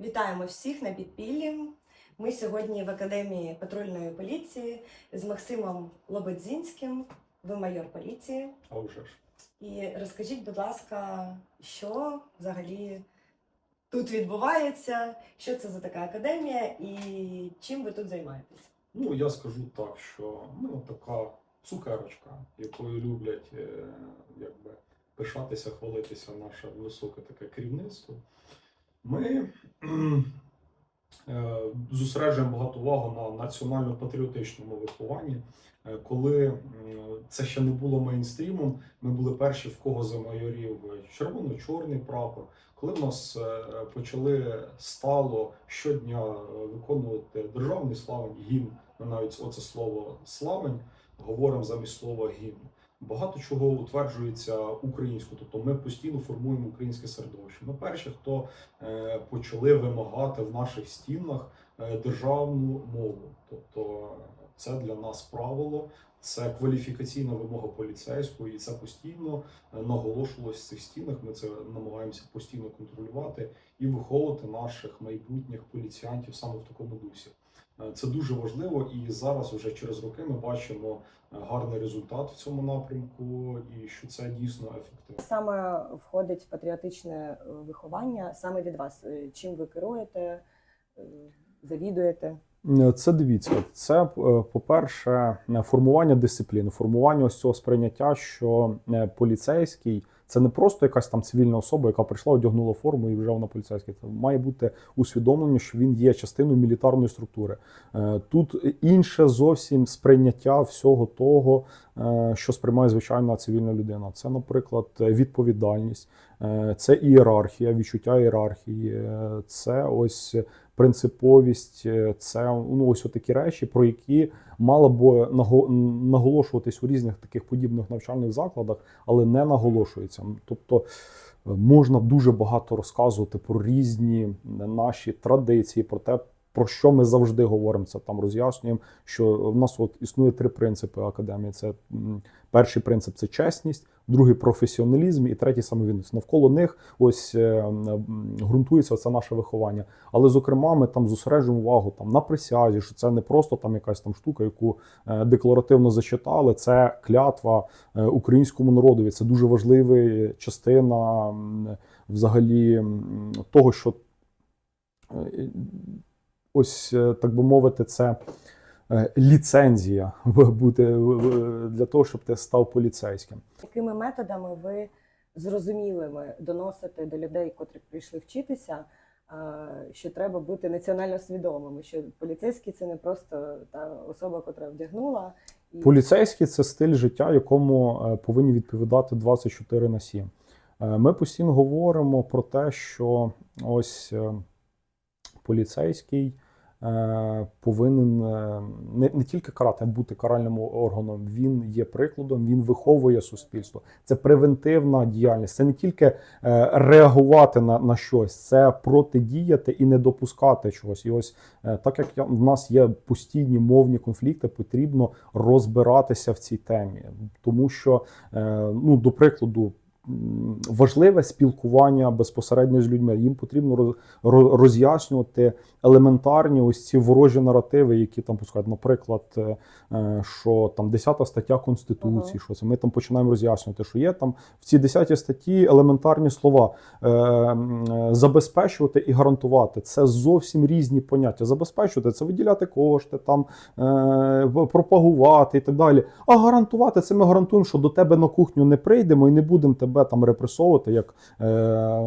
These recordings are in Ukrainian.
Вітаємо всіх на підпіллі. Ми сьогодні в Академії патрульної поліції з Максимом Лободзінським. Ви майор поліції. А вже ж. І розкажіть, будь ласка, що взагалі тут відбувається, що це за така академія і чим ви тут займаєтесь? Ну, я скажу так, що ми от така цукерочка, якою люблять е, якби, пишатися, хвалитися наше високе таке керівництво. Ми е, зосереджуємо багато уваги на національно-патріотичному вихованні. Е, Коли це ще не було мейнстрімом, ми були перші, в кого замайорів червоно-чорний прапор. Коли в нас е, почали стало щодня е, виконувати державний славень, гімн, ми навіть оце слово славень говоримо замість слова гімн. Багато чого утверджується українською, тобто ми постійно формуємо українське середовище. Ми перші, хто е, почали вимагати в наших стінах е, державну мову. Тобто це для нас правило, це кваліфікаційна вимога поліцейського, і це постійно е, наголошувалось в цих стінах. Ми це намагаємося постійно контролювати і виховувати наших майбутніх поліціянтів саме в такому дусі. Е, Це дуже важливо, і зараз вже через роки ми бачимо е, гарний результат в цьому напрямку, і що це дійсно ефективно. Саме входить патріотичне е, виховання саме від вас. Чим ви керуєте, завідуєте? Це дивіться, це по-перше, формування дисципліни, формування ось цього сприйняття, що поліцейський це не просто якась там цивільна особа, яка прийшла, одягнула форму і вже вона поліцейський. Це має бути усвідомлення, що він є частиною мілітарної структури. Е, Тут інше зовсім сприйняття всього того, е, що сприймає звичайна цивільна людина. Це, наприклад, відповідальність, це ієрархія, відчуття ієрархії, е, це ось принциповість, е, це ну ось такі речі, про які мало б наголошуватись у різних таких подібних навчальних закладах, але не наголошується. Тобто е, можна дуже багато розказувати про різні наші традиції, про те. Про що ми завжди говоримо, це там роз'яснюємо, що в нас от існує три принципи академії. Це перший принцип це чесність, другий професіоналізм і третій самовідність. Навколо них ось е, ґрунтується це наше виховання. Але зокрема, ми там зосереджуємо увагу там на присязі, що це не просто там якась там штука, яку е, декларативно зачитали. Це клятва е, українському народові. Це дуже важлива частина взагалі того, що ось е, так би мовити, це. е, Ліцензія бути для того, щоб ти став поліцейським. Якими методами ви зрозумілими доносите до людей, котрі прийшли вчитися, що треба бути національно свідомими, що поліцейський це не просто та особа, котра вдягнула і Поліцейський це стиль життя, якому е, повинні відповідати 24 на 7. Е, Ми постійно говоримо про те, що ось е, поліцейський е, повинен е, не, не тільки карати, а бути каральним органом. Він є прикладом, він виховує суспільство. Це превентивна діяльність. Це не тільки е, реагувати на, на щось, це протидіяти і не допускати чогось. І ось Е, Так як в нас є постійні мовні конфлікти, потрібно розбиратися в цій темі, тому що, е, ну, до прикладу, важливе спілкування безпосередньо з людьми. Їм потрібно роз- роз'яснювати елементарні ось ці ворожі наративи, які там пускають. Наприклад, е, е, що там 10 стаття Конституції, Ага. що це ми там починаємо роз'яснювати, що є там в цій 10 статті елементарні слова е, забезпечувати і гарантувати. Це зовсім різні поняття. Забезпечувати це виділяти кошти, там пропагувати і так далі. А гарантувати це ми гарантуємо, що до тебе на кухню не прийдемо і не будемо тебе там репресовувати, як е,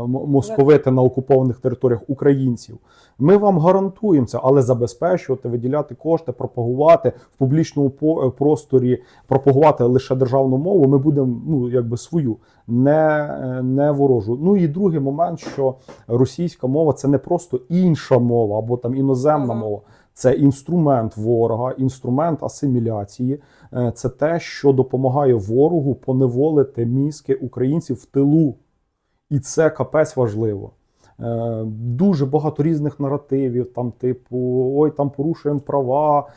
московити на окупованих територіях українців. Ми вам гарантуємо це, але забезпечувати, виділяти кошти, пропагувати в публічному е, просторі, пропагувати лише державну мову. Ми будемо ну якби свою, не, е, не ворожу. Ну і другий момент, що російська мова це не просто інша мова або там іноземна мова. Це інструмент ворога, інструмент асиміляції. Е, Це те, що допомагає ворогу поневолити мізки українців в тилу. І це капець важливо. Е, Дуже багато різних наративів, там, типу, ой, там порушуємо права,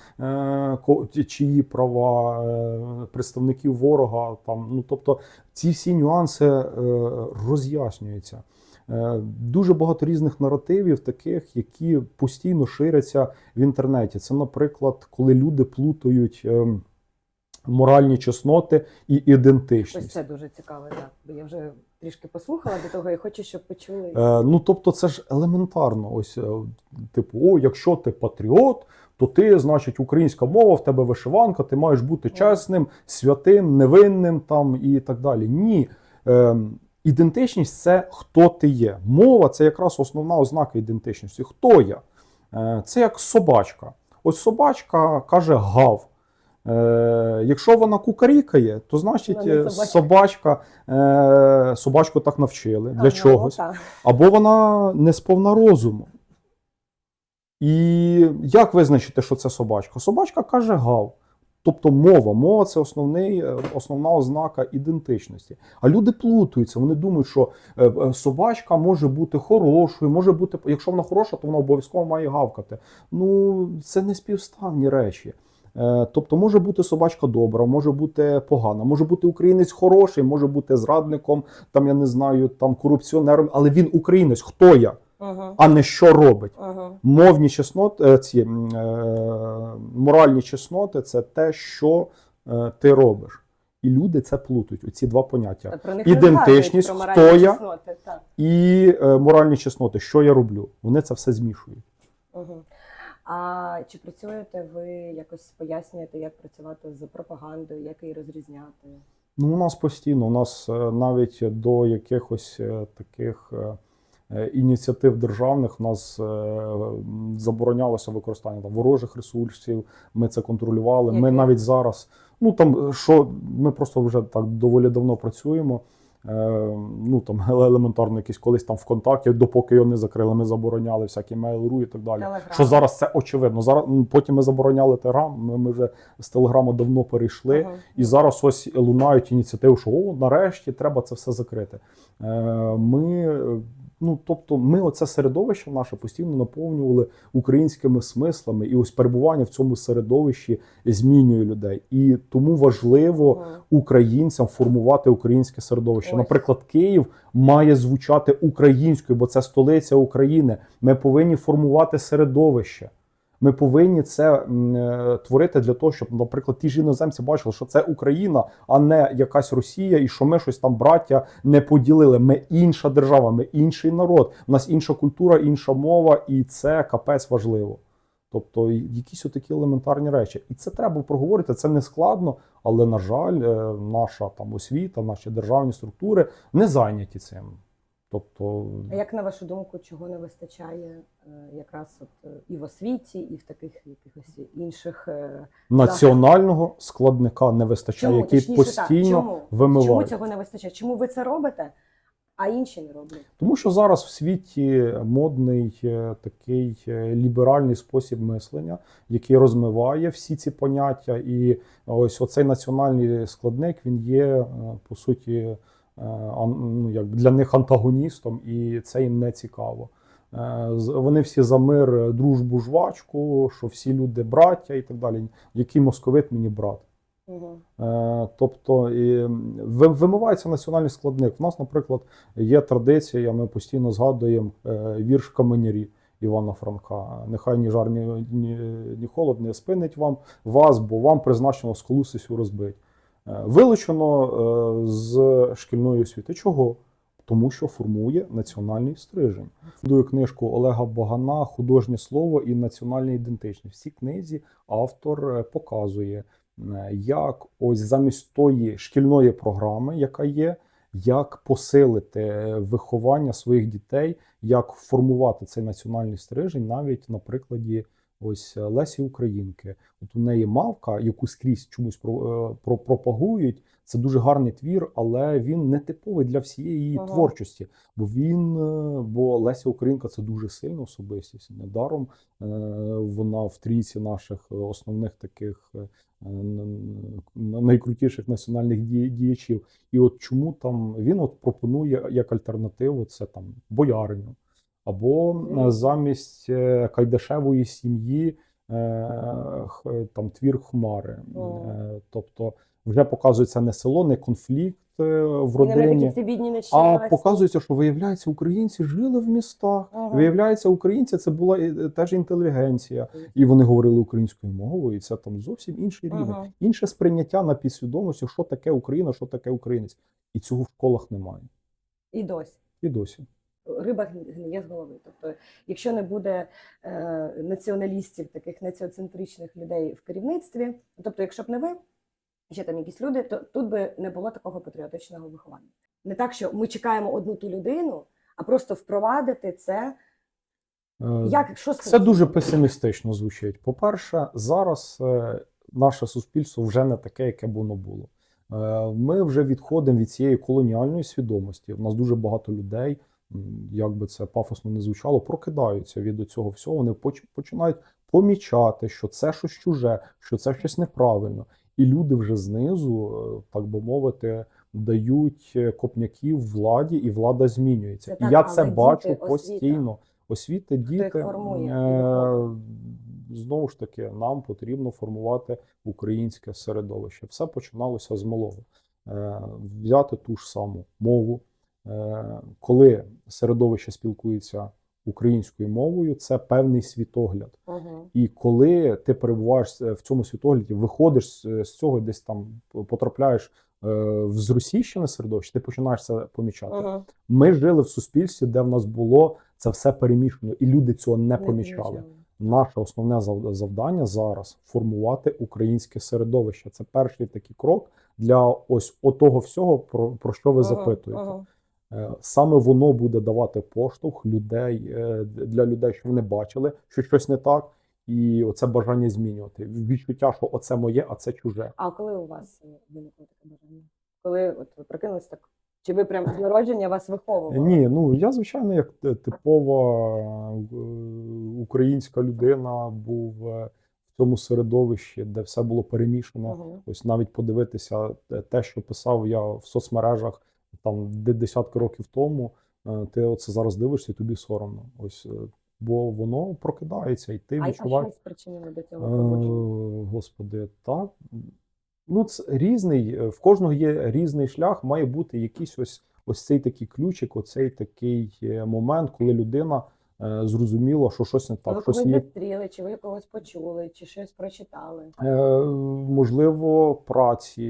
е, чиї права, представників ворога. Там, ну, тобто ці всі нюанси роз'яснюються. Е, Дуже багато різних наративів, таких, які постійно ширяться в інтернеті. Це, наприклад, коли люди плутають ем, моральні чесноти і Ось ідентичність. це дуже цікаво, так. Бо я вже трішки послухала до того і хочу, щоб почули. Е, ну, тобто, це ж елементарно. Ось, е, типу, о, якщо ти патріот, то ти, значить, українська мова, в тебе вишиванка, ти маєш бути чесним, святим, невинним там і так далі. Ні. Е, ідентичність це хто ти є. Мова це якраз основна ознака ідентичності. Хто я? Е, це як собачка. Ось собачка каже гав. Е, якщо вона кукарікає, то значить е, собачка. собачка, е, собачку так навчили для Ага, чогось так. або вона не сповна розуму. І як визначити, що це собачка? Собачка каже гав. Тобто мова. Мова це основний, е, основна ознака ідентичності. А люди плутаються. Вони думають, що е, е, собачка може бути хорошою, може бути, якщо вона хороша, то вона обов'язково має гавкати. Ну, це не співставні речі. Тобто може бути собачка добра, може бути погана, може бути українець хороший, може бути зрадником, там я не знаю, там корупціонером, але він українець. Хто я, Ага, а не що робить. ага. Мовні чесноти, е, ці е, моральні чесноти це те, що е, ти робиш. І люди це плутають. Оці два поняття. Про них Ідентичність, згадують, хто я? чесноти, так. І е, моральні чесноти, що я роблю. Вони це все змішують. Угу. А чи працюєте ви якось пояснюєте, як працювати з пропагандою, як її розрізняти? Ну, у нас постійно, у нас е, навіть до якихось е, таких ініціатив державних у нас е, заборонялося використання там, ворожих ресурсів. Ми це контролювали. Ми навіть зараз, ну там е, що ми просто вже так доволі давно працюємо. Е, ну там елементарно якісь колись там ВКонтакті, допоки його не закрили, ми забороняли всякі Mail.ru і так далі. Телеграм. Що зараз це очевидно. Зараз м, потім ми забороняли Телеграм. Ми, ми вже з Телеграму давно перейшли. Ага. І зараз ось лунають ініціативи, що о, нарешті треба це все закрити. Е, Ми, е, ну тобто, ми оце середовище наше постійно наповнювали українськими смислами, і ось перебування в цьому середовищі змінює людей. І тому важливо українцям формувати українське середовище. Ось. Наприклад, Київ має звучати українською, бо це столиця України. Ми повинні формувати середовище. Ми повинні це е, творити для того, щоб, наприклад, ті ж іноземці бачили, що це Україна, а не якась Росія, і що ми щось там, браття, не поділили. Ми інша держава, ми інший народ. У нас інша культура, інша мова, і це капець важливо. Тобто, якісь отакі елементарні речі. І це треба проговорити. Це не складно, але на жаль, е, наша там освіта, наші державні структури не зайняті цим. Тобто, А як на вашу думку, чого не вистачає е, якраз от е, і в освіті, і в таких якихось інших е, національного складника не вистачає, чому який точніше постійно чому? вимиває. Чому цього не вистачає? Чому ви це робите, а інші не роблять? Тому що зараз в світі модний такий ліберальний спосіб мислення, який розмиває всі ці поняття. І ось оцей національний складник він є по суті якби для них антагоністом, і це їм не цікаво. Е, Вони всі за мир, е, дружбу, жвачку, що всі люди браття і так далі. Який московит мені брат. Угу. Е, Тобто і, вимивається національний складник. У нас, наприклад, є традиція, ми постійно згадуємо е, вірш каменярі Івана Франка. Нехай ні жар, ні, ні, ні холод не спинить вам вас, бо вам призначено сисю розбить. Е, Вилучено е, з шкільної освіти. Чого? Тому що формує національний стрижень. Дую книжку Олега Богана Художнє слово і національна ідентичність. В цій книзі автор е, показує, як ось замість тої шкільної програми, яка є, як посилити виховання своїх дітей, як формувати цей національний стрижень, навіть на прикладі ось Лесі Українки. От у неї мавка, яку скрізь чомусь про, е, про пропагують. Це дуже гарний твір, але він не типовий для всієї її Ага. творчості. Бо він, е, бо Леся Українка це дуже сильна особистість. Недаром е, вона в трійці наших е, основних таких е, найкрутіших національних діячів. І от чому там він от пропонує як альтернативу це там бояриню, або е, замість е, кайдашевої сім'ї е, там твір Хмари. Тобто вже показується не село, не конфлікт в родині. А показується, що виявляється, українці жили в містах. Ага. Виявляється, українці це була теж інтелігенція, і вони говорили українською мовою, і це там зовсім інший рівень. Ага. Інше сприйняття на підсвідомості, що таке Україна, що таке українець. І цього в школах немає. І досі. І досі. Риба гни- гниє з голови. Тобто, якщо не буде е, націоналістів, таких націоцентричних людей в керівництві, тобто, якщо б не ви, ще там якісь люди, то тут би не було такого патріотичного виховання. Не так, що ми чекаємо одну ту людину, а просто впровадити це. Е, Як що Це дуже песимістично звучить. По-перше, зараз е, наше суспільство вже не таке, яке б воно було. Ми вже відходимо від цієї колоніальної свідомості. У нас дуже багато людей, як би це пафосно не звучало, прокидаються від цього всього. Вони поч- починають помічати, що це щось чуже, що це щось неправильно. І люди вже знизу, е, так би мовити, дають е, копняків владі, і влада змінюється. Це і так, я це діти, бачу освіта. постійно. Освіта, їх діти. е, Знову ж таки, нам потрібно формувати українське середовище. Все починалося з малого. Е, Взяти ту ж саму мову. Е, Коли середовище спілкується українською мовою, це певний світогляд. Мгм. І коли ти перебуваєш е, в цьому світогляді, виходиш з- з цього, десь там потрапляєш е, в зросійщене середовище, ти починаєш це помічати. Мгм. Ми жили в суспільстві, де в нас було це все перемішано, і люди цього не Не помічали. помічали. Наше основне зав- завдання зараз формувати українське середовище. Це перший такий крок для ось отого всього, про, про що ви Мгм, запитуєте. мгм. Е, Саме воно буде давати поштовх людей е, для людей, що вони бачили, що щось не так, і оце бажання змінювати. Відчуття, що оце моє, а це чуже. А коли у вас е, виникло таке бажання? Коли от ви прокинулись так? Чи ви прям з народження вас виховували? Ні, ну я звичайно, як типова українська людина, був в цьому середовищі, де все було перемішано. Мгм. Ось навіть подивитися те, що писав я в соцмережах там де- десятки років тому. е, Ти оце зараз дивишся, і тобі соромно. Ось е, бо воно прокидається, і ти А, а відчуваєш. що спричинило до Е, цього? Господи, так. Ну, це різний, в кожного є різний шлях, має бути якийсь ось, ось цей такий ключик, оцей такий момент, коли людина е, зрозуміла, що щось не ви так, щось когось є. зустріли, чи ви когось почули, чи щось прочитали? Е, можливо, праці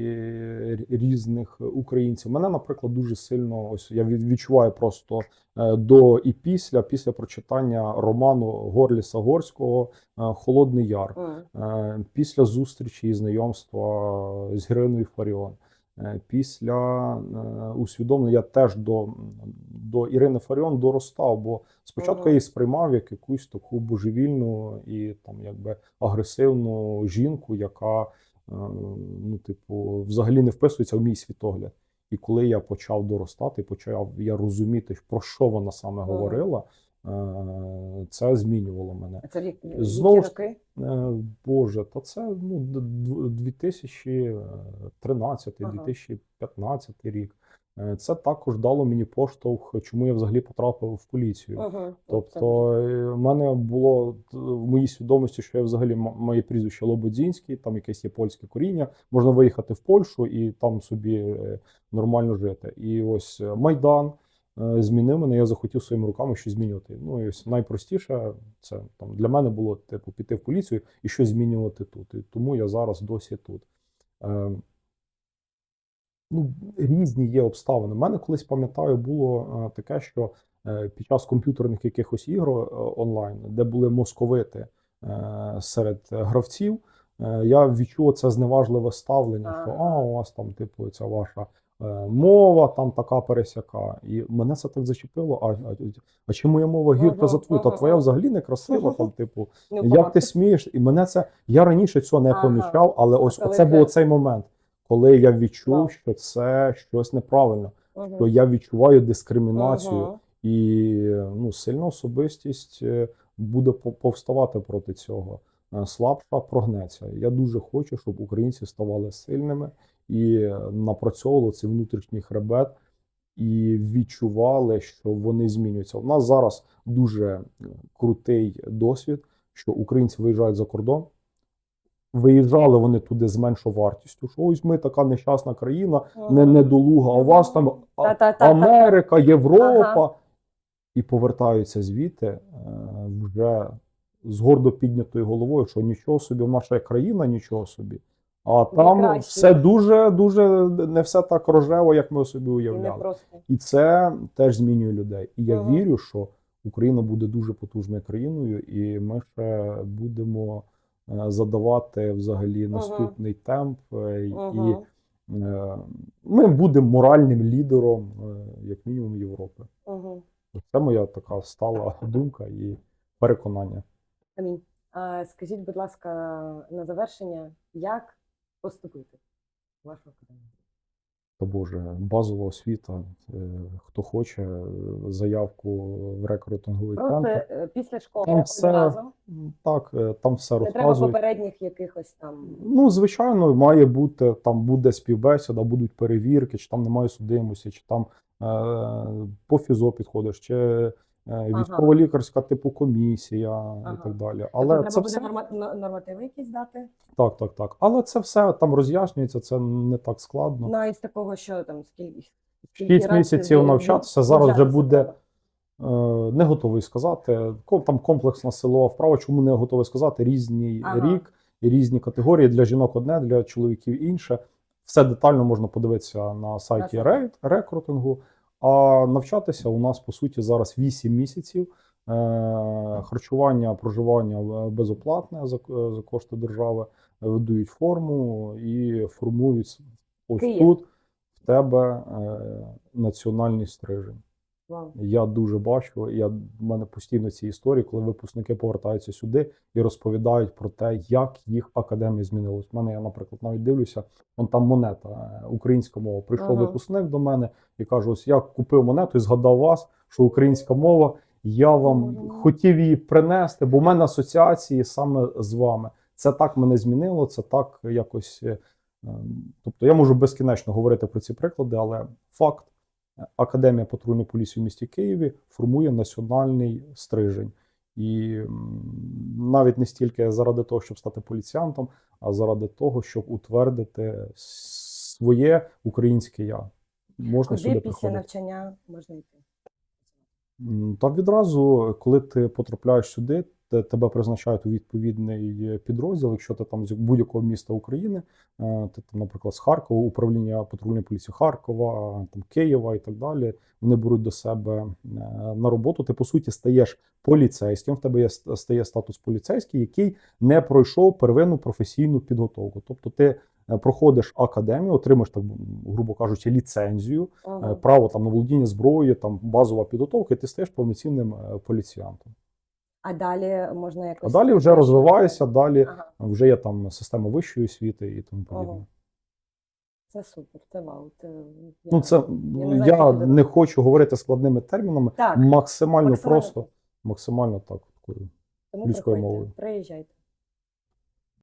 різних українців. Мене, наприклад, дуже сильно ось я відчуваю просто е, до і після, після прочитання роману Горліса Горського Холодний Яр. Е, Після зустрічі і знайомства з Іриною Фаріон, після е, усвідомлення я теж до, до Ірини Фаріон доростав, бо спочатку Ага. я її сприймав як якусь таку божевільну і там якби агресивну жінку, яка е, ну, типу, взагалі не вписується в мій світогляд. І коли я почав доростати, почав я розуміти, про що вона саме Ага. говорила, е, це змінювало мене. А це в які Знову які роки? Е, Боже, та це ну, д- д- 2013, Ага. 2015 рік. Е, Це також дало мені поштовх, чому я взагалі потрапив в поліцію. Мгм. Тобто, е, в мене було в моїй свідомості, що я взагалі моє прізвище Лободзінський, там якесь є польське коріння. Можна виїхати в Польщу і там собі е, нормально жити. І ось е, Майдан е, змінив мене. Я захотів своїми руками щось змінювати. Ну і ось найпростіше це там для мене було типу піти в поліцію і щось змінювати тут. І тому я зараз досі тут. Е, ну, різні є обставини. У мене колись пам'ятаю, було е, таке, що е, під час комп'ютерних якихось ігор е, онлайн, де були московити е, серед гравців, я відчув це зневажливе ставлення, що а, у вас там, типу, ця ваша мова там така пересяка. І мене це так зачепило. А, а, а чи моя мова гірка за твою? Та твоя взагалі не красива, там, типу, Ну, як ти смієш? І мене це я раніше цього не помічав, але ось оце був цей момент, коли я відчув, що це щось неправильно, що я відчуваю дискримінацію, і ну, сильна особистість е, буде повставати проти цього. Е, Слабша прогнеться. Я дуже хочу, щоб українці ставали сильними і напрацьовували цей внутрішній хребет. І відчували, що вони змінюються. У нас зараз дуже е, крутий досвід, що українці виїжджають за кордон, виїжджали вони туди з меншою вартістю. Що ось ми така нещасна країна, не недолуга, а у вас там а- Америка, Європа. Ага. І повертаються звідти е, вже з гордо піднятою головою, що нічого собі, наша країна, нічого собі. А там краще. все дуже, дуже не все так рожево, як ми собі І уявляли. просто. І це теж змінює людей. І я Ага. вірю, що Україна буде дуже потужною країною, і ми ще будемо е, задавати взагалі Ага. наступний темп. е, І Ага. е, ми будемо моральним лідером, е, як мінімум, Європи. Ага. Це моя така стала думка і переконання. Амінь. А, скажіть, будь ласка, на завершення, як поступити в вашу академію? Та Боже, базова освіта. е, Хто хоче е, заявку в рекрутинговий Просто центр. е, після школи Там все одразу. Так, там все Не треба розказують. попередніх якихось там. Ну, звичайно, має бути там буде співбесіда, будуть перевірки, чи там немає судимості, чи там е, по фізо підходиш, чи військово-лікарська типу комісія Ага. і так далі. Тобто Але треба це буде все норма- нормативи якісь дати. так, так, так. Але це все там роз'яснюється, це не так складно. Навіть з такого, що там скільки. скільки Шість місяців ви- навчатися зараз вже буде. Е, Не готовий сказати. Там комплексна силова вправа. Чому не готовий сказати? Різний Ага. рік і різні категорії. Для жінок одне, для чоловіків інше. Все детально можна подивитися на сайті рекрутингу. А навчатися у нас по суті зараз 8 місяців. Е, Харчування, проживання е, безоплатне за, за кошти держави. Е, Видають форму і формують ось Київ. тут в тебе е, національний стрижень. Я дуже бачу. Я в мене постійно ці історії, коли випускники повертаються сюди і розповідають про те, як їх академія змінилась. У мене я, наприклад, навіть дивлюся, он там монета, е, українська мова. Прийшов Ага. випускник до мене і каже: ось я купив монету і згадав вас, що українська мова. Я вам мій. хотів її принести, бо в мене асоціації саме з вами. Це так мене змінило, це так якось. е, ем, Тобто я можу безкінечно говорити про ці приклади, але факт. Академія патрульної поліції в місті Києві формує національний стрижень. І навіть не стільки заради того, щоб стати поліціянтом, а заради того, щоб утвердити своє українське я. Можна Куди сюди після приходити. навчання можна йти? Та відразу, коли ти потрапляєш сюди, тебе призначають у відповідний підрозділ. Якщо ти там з будь-якого міста України, е, ти там, наприклад, з Харкова, управління патрульної поліції Харкова, там Києва і так далі. Вони беруть до себе е, на роботу. Ти по суті стаєш поліцейським. В тебе є стає статус поліцейський, який не пройшов первинну професійну підготовку. Тобто ти е, проходиш академію, отримаєш так, грубо кажучи, ліцензію. Ага. право там на володіння зброєю, там базова підготовка, і ти стаєш повноцінним поліціянтом. А далі можна А далі вже розвиваюся, далі Ага. вже є там система вищої освіти і тому подібне. Ага. Це супер, це вау. Це, я- Ну це не я як не хочу говорити складними термінами, Так, максимально максимально просто, максимально так такою. Тому людською мовою. Приїжджайте.